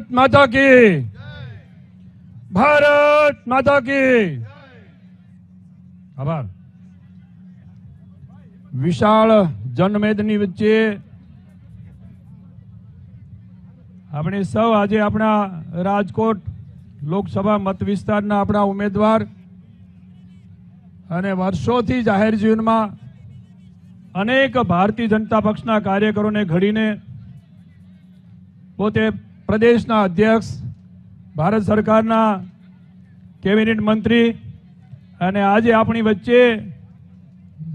ભારત માતા કી ભારત માતા કી આભાર. વિશાળ જનમેદની વચ્ચે આપણે સૌ આજે આપણા રાજકોટ લોકસભા મત વિસ્તારના આપણા ઉમેદવાર અને વર્ષોથી જાહેર જીવનમાં અનેક ભારતીય જનતા પક્ષના કાર્યકરોને ઘડીને પોતે પ્રદેશના અધ્યક્ષ, ભારત સરકારના કેબિનેટ મંત્રી અને આજે આપણી વચ્ચે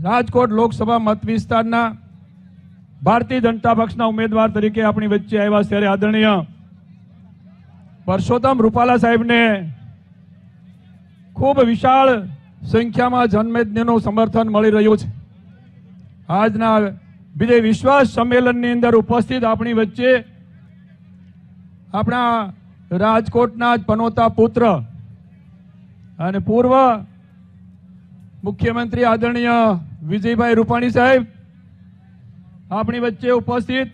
રાજકોટ લોકસભા મત વિસ્તારના ભારતીય જનતા પક્ષના ઉમેદવાર તરીકે આપણી વચ્ચે આવ્યા ત્યારે આદરણીય પરસોત્તમ રૂપાલા સાહેબને ખૂબ વિશાળ સંખ્યામાં જનમેદનીનું સમર્થન મળી રહ્યું છે. આજના વિજય વિશ્વાસ સંમેલનની અંદર ઉપસ્થિત આપણી વચ્ચે આપણા રાજકોટના જ પનોતા પુત્ર અને પૂર્વ મુખ્યમંત્રી આદરણીય વિજયભાઈ રૂપાણી સાહેબ આપણી વચ્ચે ઉપસ્થિત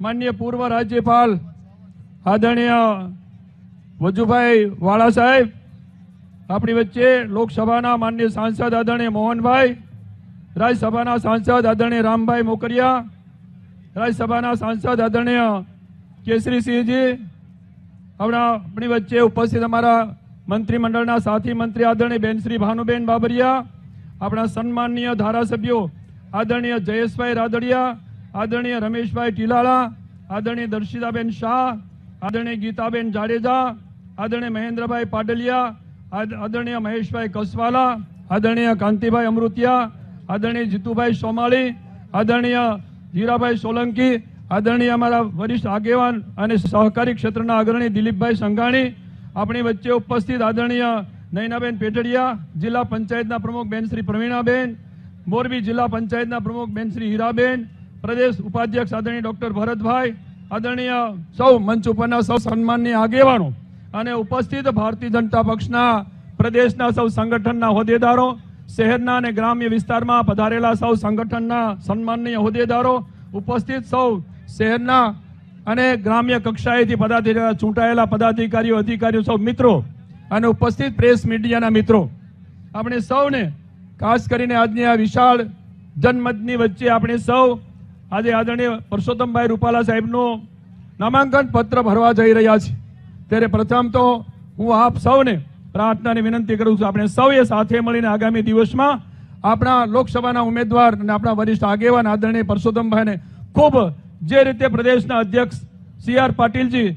માન્ય પૂર્વ રાજ્યપાલ આદરણીય વજુભાઈ વાળા સાહેબ, આપણી વચ્ચે લોકસભાના માન્ય સાંસદ આદરણીય મોહનભાઈ, રાજ્યસભાના સાંસદ આદરણીય રામભાઈ મોકરિયા, રાજ્યસભાના સાંસદ આદરણીય કેસરીસિંહજી હમણાં આપણી વચ્ચે ઉપસ્થિત અમારા મંત્રીમંડળના સાથી મંત્રી આદરણીય બેન ભાનુબેન બાબરિયા, આપણા સન્માનીય ધારાસભ્યો આદરણીય જયેશભાઈ રાદડિયા, આદરણીય રમેશભાઈ ટીલાળા, આદરણીય દર્શિતાબેન શાહ, આદરણીય ગીતાબેન જાડેજા, આદરણીય મહેન્દ્રભાઈ પાડલિયા, આદ- આદરણીય મહેશભાઈ કસવાલા, આદરણીય કાંતિભાઈ અમૃતિયા, આદરણીય જીતુભાઈ સોમાળી, આદરણીય જીરાભાઈ સોલંકી આદરણીય અમારા વરિષ્ઠ આગેવાન અને સહકારી ક્ષેત્રના અગ્રણી દિલીપભાઈ સંઘાણી, આપણી વચ્ચે ઉપસ્થિત આદરણીય નયનાબેન પેટડિયા, જિલ્લા પંચાયતના પ્રમુખ બેન શ્રી પ્રવીણાબેન, મોરબી જિલ્લા પંચાયતના પ્રમુખ બેન શ્રી હીરાબેન, પ્રદેશ ઉપાધ્યક્ષ આદરણીય ડોક્ટર ભરતભાઈ, આદરણીય સૌ મંચ ઉપરના સૌ સન્માનની આગેવાનો અને ઉપસ્થિત ભારતીય જનતા પક્ષના પ્રદેશના સૌ સંગઠનના હોદ્દેદારો, શહેરના અને ગ્રામ્ય વિસ્તારમાં પધારેલા સૌ સંગઠનના સન્માનનીય હોદ્દેદારો, ઉપસ્થિત સૌ શહેરના અને ગ્રામ્ય કક્ષાએથી પદાધિકારી ચૂંટાયેલા પદાધિકારીઓ, અધિકારીઓ, સૌ મિત્રો અને ઉપસ્થિત પ્રેસ મીડિયાના મિત્રો, આપણે સૌને, ખાસ કરીને આજની આ વિશાળ જનમતની વચ્ચે આપણે સૌ, આજે આદરણીય પરસોત્તમભાઈ રૂપાલા સાહેબનું નામાંકન પત્ર ભરવા જઈ રહ્યા છીએ. ત્યારે પ્રથમ તો હું આપ સૌને પ્રાર્થનાની વિનંતી કરું છું, આપણે સૌએ સાથે મળીને આગામી દિવસમાં આપણા લોકસભાના ઉમેદવાર અને આપણા વરિષ્ઠ આગેવાન આદરણીય પરસોત્તમભાઈને ખૂબ જે રીતે પ્રદેશના અધ્યક્ષ સી આર પાટીલજી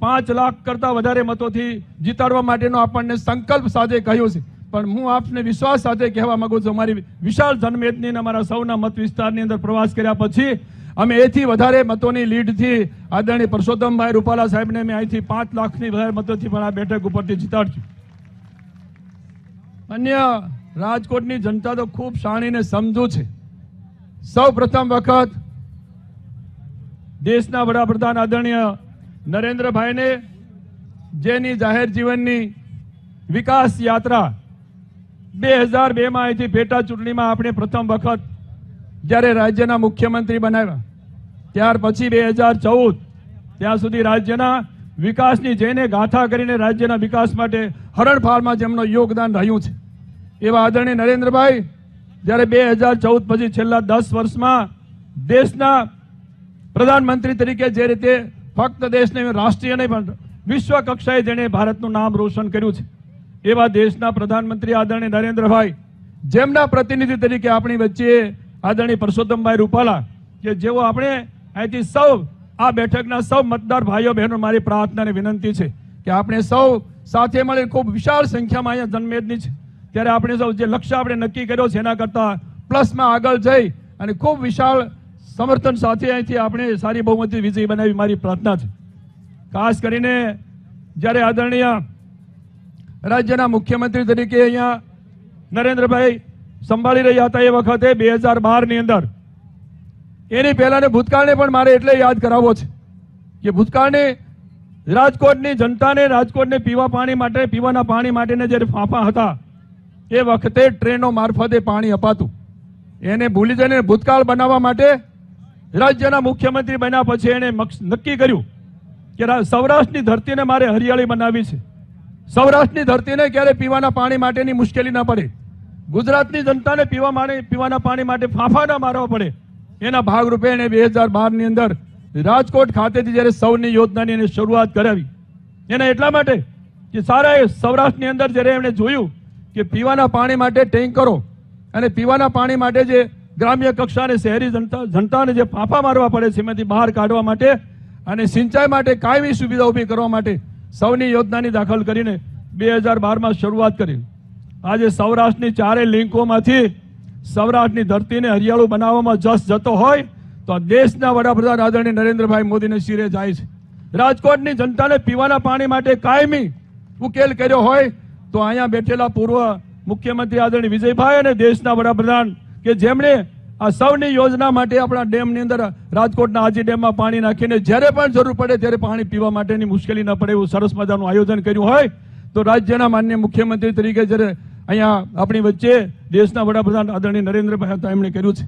પાંચ લાખ કરતા વધારે મતોથી જીતાડવા માટેનો આપણને સંકલ્પ સાથે કહ્યો છે. પણ હું આપને વિશ્વાસ સાથે કહેવા માગું છું, અમારી વિશાળ જનમેદની અમારા સૌના મત વિસ્તારની અંદર પ્રવાસ કર્યા પછી અમે એથી વધારે મતોની લીડથી આદરણીય પરસોત્તમભાઈ રૂપાલા સાહેબને અમે અહીંથી પાંચ લાખની વધારે મતોથી પણ આ બેઠક ઉપરથી જીતાડ્યું અન્ય રાજકોટની જનતા તો ખૂબ શાણીને સમજુ છે. સૌ પ્રથમ વખત દેશના વડાપ્રધાન આદરણીય નરેન્દ્રભાઈને જેની જાહેર જીવનની વિકાસ યાત્રા બે હજાર બેમાં અહીંથી પેટા ચૂંટણીમાં આપણે પ્રથમ વખત જ્યારે રાજ્યના મુખ્યમંત્રી બનાવ્યા, ત્યાર પછી બે હજાર ચૌદ, ત્યાં સુધી રાજ્યના વિકાસની જઈને ગાથા કરીને રાજ્યના વિકાસ માટે હરણફાળમાં જેમનું યોગદાન રહ્યું છે. એવા આદરણીય નરેન્દ્રભાઈ, જ્યારે બે હજાર ચૌદ પછી છેલ્લા દસ વર્ષમાં દેશના પ્રધાનમંત્રી તરીકે જે રીતે ફક્ત દેશને રાષ્ટ્રીય નહીં, પણ વિશ્વ કક્ષાએ જેણે ભારતનું નામ રોશન કર્યું છે, એવા દેશના પ્રધાનમંત્રી આદરણીય નરેન્દ્રભાઈ, જેમના પ્રતિનિધિ તરીકે આપણી વચ્ચે આદરણીય પરસોત્તમભાઈ રૂપાલા, કે જેઓ આપણે અહીંથી સૌ, આ બેઠકના સૌ મતદાર ભાઈઓ બહેનો, મારી પ્રાર્થના અને વિનંતી છે કે આપણે સૌ સાથે મળીને ખૂબ વિશાળ સંખ્યામાં અહીંયા જન્મેદની છે. ત્યારે આપણે સૌ જે લક્ષ્ય આપણે નક્કી કર્યો છે, એના કરતાં પ્લસમાં આગળ જઈ અને ખૂબ વિશાળ સમર્થન સાથે અહીંથી આપણે સારી બહુમતી વિજય બનાવી મારી પ્રાર્થના છે. ખાસ કરીને જ્યારે આદરણીય રાજ્યના મુખ્યમંત્રી તરીકે અહીંયા નરેન્દ્રભાઈ સંભાળી રહ્યા હતા એ વખતે બે હજાર બારની અંદર. એની પહેલાને ભૂતકાળને પણ મારે એટલે યાદ કરાવવો છે કે ભૂતકાળને રાજકોટની જનતાને રાજકોટને પીવા પાણી માટે, પીવાના પાણી માટેના જ્યારે ફાંફા હતા, એ વખતે ટ્રેનો મારફતે પાણી અપાતું. એને ભૂલી જઈને ભૂતકાળ બનાવવા માટે રાજ્યના મુખ્યમંત્રી બન્યા પછી એણે નક્કી કર્યું કે સૌરાષ્ટ્રની ધરતીને મારે હરિયાળી બનાવી છે. સૌરાષ્ટ્રની ધરતીને ક્યારે પીવાના પાણી માટેની મુશ્કેલી ના પડે. ગુજરાતની જનતાને પીવા માટે પીવાના પાણી માટે ફાંફા ના મારવા પડે. એના ભાગરૂપે એણે બે હજાર બારની અંદર રાજકોટ ખાતેથી જ્યારે સૌની યોજનાની એને શરૂઆત કરાવી. એને એટલા માટે કે સારા એ સૌરાષ્ટ્રની અંદર જ્યારે એમણે જોયું કે પીવાના પાણી માટે ટેન્કરો અને પીવાના પાણી માટે જે ગ્રામ્ય કક્ષાને શહેરી જનતા જનતાને જે ફાંફા મારવા પડે છે, એમાંથી બહાર કાઢવા માટે અને સિંચાઈ માટે કાયમી સુવિધા ઊભી કરવા માટે સૌની યોજનાની દાખલ કરીને બે હજાર બારમાં શરૂઆત કરી. આજે સૌરાષ્ટ્રની ચારેય લિંકોમાંથી સૌરાષ્ટ્રની ધરતીને હરિયાળું બનાવવામાં જસ જતો હોય તો દેશના વડાપ્રધાન આદરણીય નરેન્દ્રભાઈ મોદીને શિરે જાય છે. રાજકોટની જનતાને પીવાના પાણી માટે કાયમી ઉકેલ કર્યો હોય તો અહીંયા બેઠેલા પૂર્વ મુખ્યમંત્રી આદરણીય વિજયભાઈ અને દેશના વડાપ્રધાન કે જેમણે આ સૌની યોજના માટે આપણા ડેમની અંદર રાજકોટના આજી ડેમમાં પાણી નાખીને જ્યારે પણ જરૂર પડે ત્યારે પાણી પીવા માટેની મુશ્કેલી ન પડે એવું સરસ મજાનું આયોજન કર્યું હોય, તો રાજ્યના માન્ય મુખ્યમંત્રી તરીકે જ્યારે અહીંયા આપણી વચ્ચે દેશના વડાપ્રધાન આદરણીય નરેન્દ્રભાઈ હતા, એમણે કર્યું છે.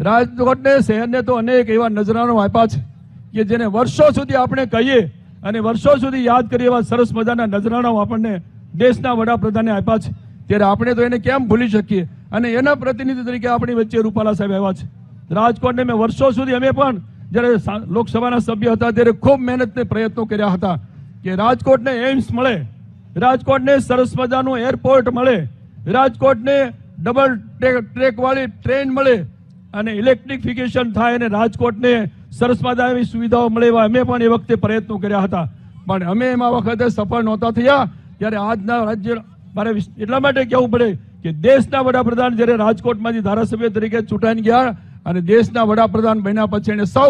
રાજકોટને, શહેરને તો અનેક એવા નજરાનો આપ્યા છે કે જેને વર્ષો સુધી આપણે કહીએ અને વર્ષો સુધી યાદ કરીએ એવા સરસ મજાના નજરાણાઓ આપણને દેશના વડાપ્રધાને આપ્યા છે. ત્યારે આપણે તો એને કેમ ભૂલી શકીએ? અને એના પ્રતિનિધિ તરીકે આપણી વચ્ચે રૂપાલા સાહેબ આવ્યા છે. રાજકોટને મેં વર્ષો સુધી અમે પણ જ્યારે લોકસભાના સભ્ય હતા ત્યારે ખૂબ મહેનતને પ્રયત્નો કર્યા હતા કે રાજકોટને એમ્સ મળે, રાજકોટને સરસ મજાનું એરપોર્ટ મળે, રાજકોટને ડબલ ટ્રેક વાળી ટ્રેન મળે અને ઇલેક્ટ્રિફિકેશન થાય અને રાજકોટને સરસ મજાની સુવિધાઓ મળે એવા અમે પણ એ વખતે પ્રયત્નો કર્યા હતા. પણ અમે એમાં વખતે સફળ નહોતા થયા. ત્યારે આજના રાજ્ય, મારે એટલા માટે કહેવું પડે કે દેશના વડાપ્રધાન જ્યારે રાજકોટમાંથી ધારાસભ્ય તરીકે ચૂંટાઈ ગયા અને દેશના વડાપ્રધાન બન્યા પછી એને સૌ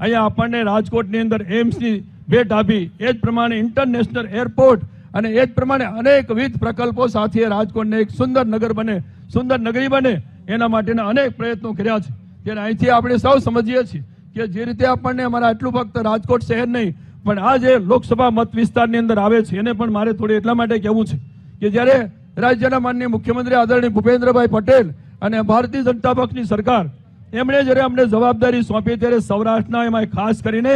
અહીંયા આપણને રાજકોટની અંદર એમ્સની ભેટ આપી. એ જ પ્રમાણે ઇન્ટરનેશનલ એરપોર્ટ અને એ જ પ્રમાણે અનેકવિધ પ્રકલ્પો સાથે રાજકોટને એક સુંદર નગર બને, સુંદર નગરી બને. એના માટેના અનેક પ્રયત્નો કર્યા છે. ત્યારે અહીંથી આપણે સૌ સમજીએ છીએ કે જે રીતે આપણને અમારા આટલું ફક્ત રાજકોટ શહેર નહીં, પણ આ જે લોકસભા મત વિસ્તારની અંદર આવે છે, એને પણ મારે થોડી એટલા માટે કહેવું છે કે જ્યારે રાજ્યના માનનીય મુખ્યમંત્રી આદરણીય ભૂપેન્દ્રભાઈ પટેલ અને ભારતીય જનતા પક્ષની સરકાર, એમણે જ્યારે અમને જવાબદારી સોંપી ત્યારે સૌરાષ્ટ્રના એમાં ખાસ કરીને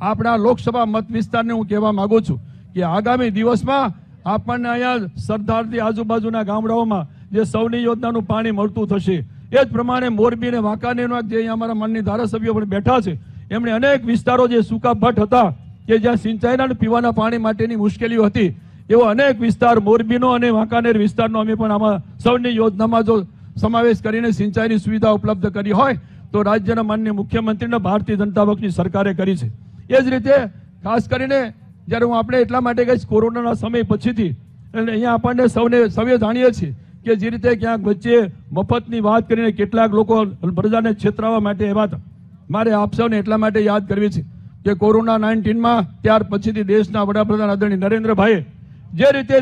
આપણા લોકસભા મત વિસ્તારને હું કહેવા માગું છું કે આગામી દિવસમાં આપણને અહીંયા સરદારથી આજુબાજુના ગામડાઓમાં જે સૌની યોજનાનું પાણી મળતું થશે, એ જ પ્રમાણે મોરબી અને વાંકાનેરના જે અહીંયા અમારા માનની ધારાસભ્યો પણ બેઠા છે, એમણે અનેક વિસ્તારો જે સૂકા ભટ્ટ હતા કે જ્યાં સિંચાઈના અને પીવાના પાણી માટેની મુશ્કેલીઓ હતી એવો અનેક વિસ્તાર, મોરબીનો અને વાંકાનેર વિસ્તારનો અમે પણ આમાં સૌની યોજનામાં જો સમાવેશ કરીને સિંચાઈની સુવિધા ઉપલબ્ધ કરી હોય, તો રાજ્યના માન્ય મુખ્યમંત્રીને ભારતીય જનતા પક્ષની સરકારે કરી છે. એ જ રીતે ખાસ કરીને જ્યારે હું આપણે એટલા માટે કહીશ, કોરોનાના સમય પછીથી, એટલે અહીંયા આપણને સૌને સૌએ જાણીએ છીએ કે જે રીતે ક્યાંક વચ્ચે મફતની વાત કરીને કેટલાક લોકો પ્રજાને છેતરાવા માટે એવા હતા. મારે આપ સૌને એટલા માટે યાદ કરવી છે કે કોરોના નાઇન્ટીનમાં ત્યાર પછીથી દેશના વડાપ્રધાન આદરણીય નરેન્દ્રભાઈએ જે રીતે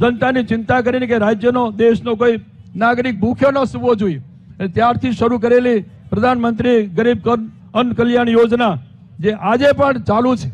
જનતાની ચિંતા કરીને કે રાજ્યનો, દેશનો કોઈ નાગરિક ભૂખ્યો ન સુવો જોઈએ. ત્યારથી શરૂ કરેલી પ્રધાનમંત્રી ગરીબ અન્ન કલ્યાણ યોજના જે આજે પણ ચાલુ છે.